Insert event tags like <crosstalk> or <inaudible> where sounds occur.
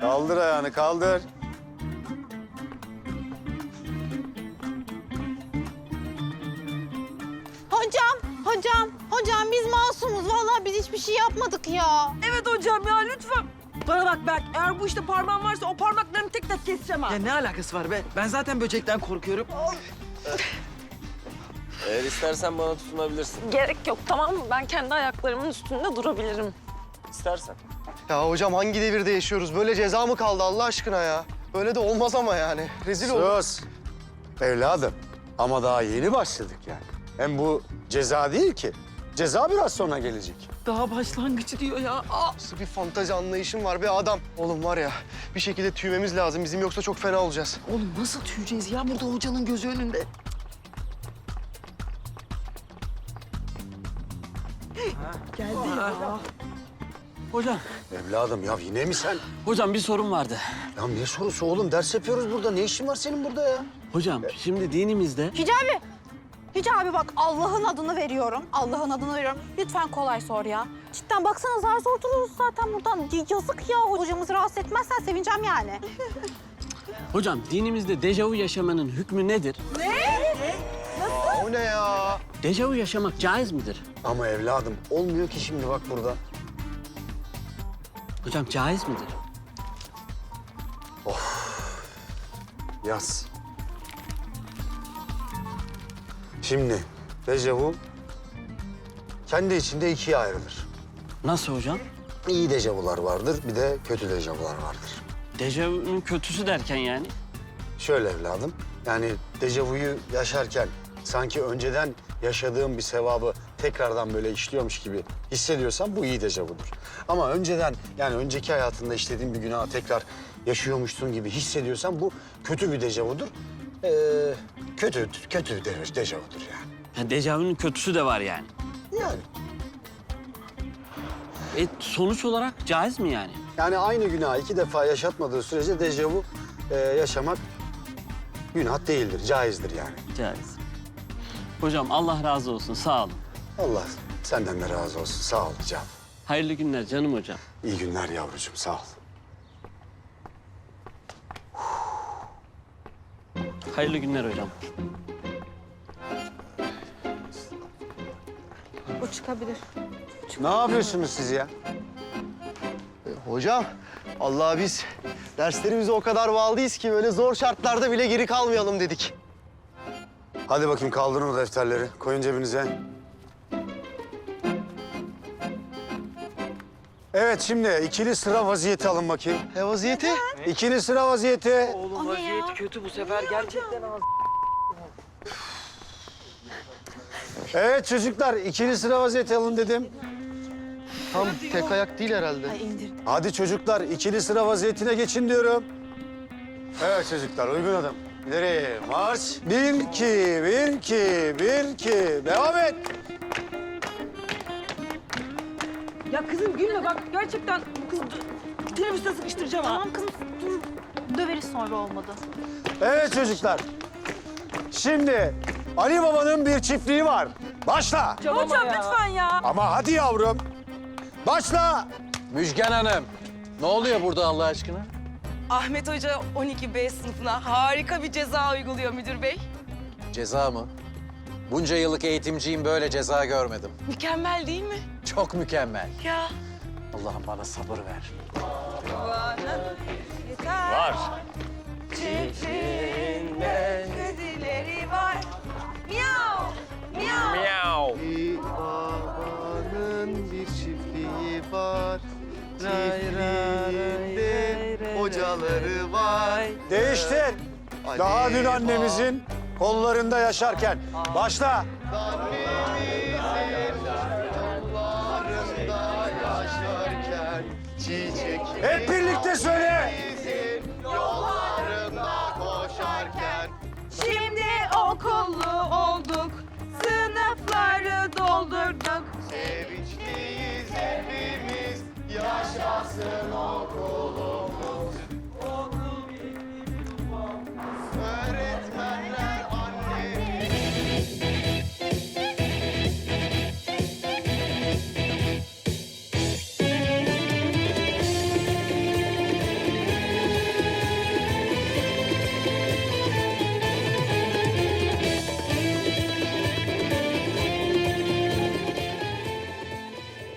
Kaldır ayağını kaldır. Hocam, hocam, hocam biz masumuz. Vallahi biz hiçbir şey yapmadık ya. Evet hocam ya lütfen. Bana bak Berk, eğer bu işte parmağın varsa o parmaklarını tek tek keseceğim ha. Ya ne alakası var be? Ben zaten böcekten korkuyorum. Eğer istersen bana tutunabilirsin. Gerek yok tamam mı? Ben kendi ayaklarımın üstünde durabilirim. İstersen. Ya hocam hangi devirde yaşıyoruz? Böyle ceza mı kaldı Allah aşkına ya? Böyle de olmaz ama yani. Rezil olur. Sus. Evladım ama daha yeni başladık yani. Hem bu ceza değil ki. Ceza biraz sonra gelecek. Daha başlangıcı diyor ya. Aa! Nasıl bir fantazi anlayışın var be adam? Oğlum var ya bir şekilde tüymemiz lazım. Bizim yoksa çok fena olacağız. Oğlum nasıl tüyeceğiz ya burada hocanın gözü önünde? Geldi ya. Hocam, Evladım ya yine mi sen? hocam bir sorun vardı. Ya ne sorusu oğlum? Ders yapıyoruz burada. Ne işin var senin burada ya? Hocam, şimdi dinimizde Hicabi. Hicabi bak Allah'ın adını veriyorum. Allah'ın adını veriyorum. Lütfen kolay sor ya. Cidden baksana zar zor duruyoruz zaten buradan. Yazık ya. Hocamızı rahatsız etmezsen sevineceğim yani. <laughs> Hocam dinimizde dejavu yaşamanın hükmü nedir? O ne ya? Dejavu yaşamak caiz midir? Ama evladım olmuyor ki şimdi bak burada. Hocam caiz midir? Yaz. Şimdi dejavu kendi içinde ikiye ayrılır. Nasıl hocam? İyi dejavular vardır, bir de kötü dejavular vardır. Dejavunun kötüsü derken yani. Şöyle evladım, yani dejavuyu yaşarken sanki önceden yaşadığım bir sevabı tekrardan böyle işliyormuş gibi hissediyorsan bu iyi dejavudur. Ama önceden yani önceki hayatında işlediğin bir günahı tekrar yaşıyormuşsun gibi hissediyorsan bu kötü bir dejavudur. Ee, kötü, kötü de- dejavudur yani. yani dejavunun kötüsü de var yani. Yani. E sonuç olarak caiz mi yani? Yani aynı günahı iki defa yaşatmadığı sürece dejavu e, yaşamak günah değildir, caizdir yani. Caiz. Hocam Allah razı olsun, sağ olun. Allah senden de razı olsun. Sağ ol Can. Hayırlı günler canım hocam. İyi günler yavrucuğum, sağ ol. Hayırlı günler hocam. Bu çıkabilir. Ne yapıyorsunuz siz ya? E, hocam Allah biz derslerimize o kadar bağlıyız ki böyle zor şartlarda bile geri kalmayalım dedik. Hadi bakayım kaldırın o defterleri. Koyun cebinize. Evet şimdi ikili sıra vaziyeti alın bakayım. E vaziyeti? İkili sıra vaziyeti. Oğlum vaziyeti kötü bu sefer gerçekten az. Evet çocuklar ikili sıra vaziyeti alın dedim. Tam tek ayak değil herhalde. Hadi çocuklar ikili sıra vaziyetine geçin diyorum. Evet çocuklar uygun adım. İleri marş. Bir, iki, bir, iki, bir, iki. Devam et. Ya kızım gülme bak gerçekten bu kız teneffüste sıkıştıracağım ha. Tamam kızım dur. Döveriz sonra olmadı. Evet çocuklar. Şimdi Ali Baba'nın bir çiftliği var. Başla. Hocam lütfen ya. Ama hadi yavrum. Başla. Müjgan Hanım, ne oluyor burada Allah aşkına? Ahmet Hoca 12B sınıfına harika bir ceza uyguluyor müdür bey. Ceza mı? Bunca yıllık eğitimciyim böyle ceza görmedim. Mükemmel değil mi? Çok mükemmel. Ya. Allah'ım bana sabır ver. Var. Çiftliğinde kedileri var. Miau. Miau. Bir babanın bir çiftliği var. Çiftliğinde hocaları var. Değiştir. Daha dün annemizin kollarında yaşarken. Başla. Yollarında yaşarken çiçek Hep birlikte söyle. Şimdi okullu olduk. Sınıfları doldurduk. sevinçliyiz hepimiz yaşasın okul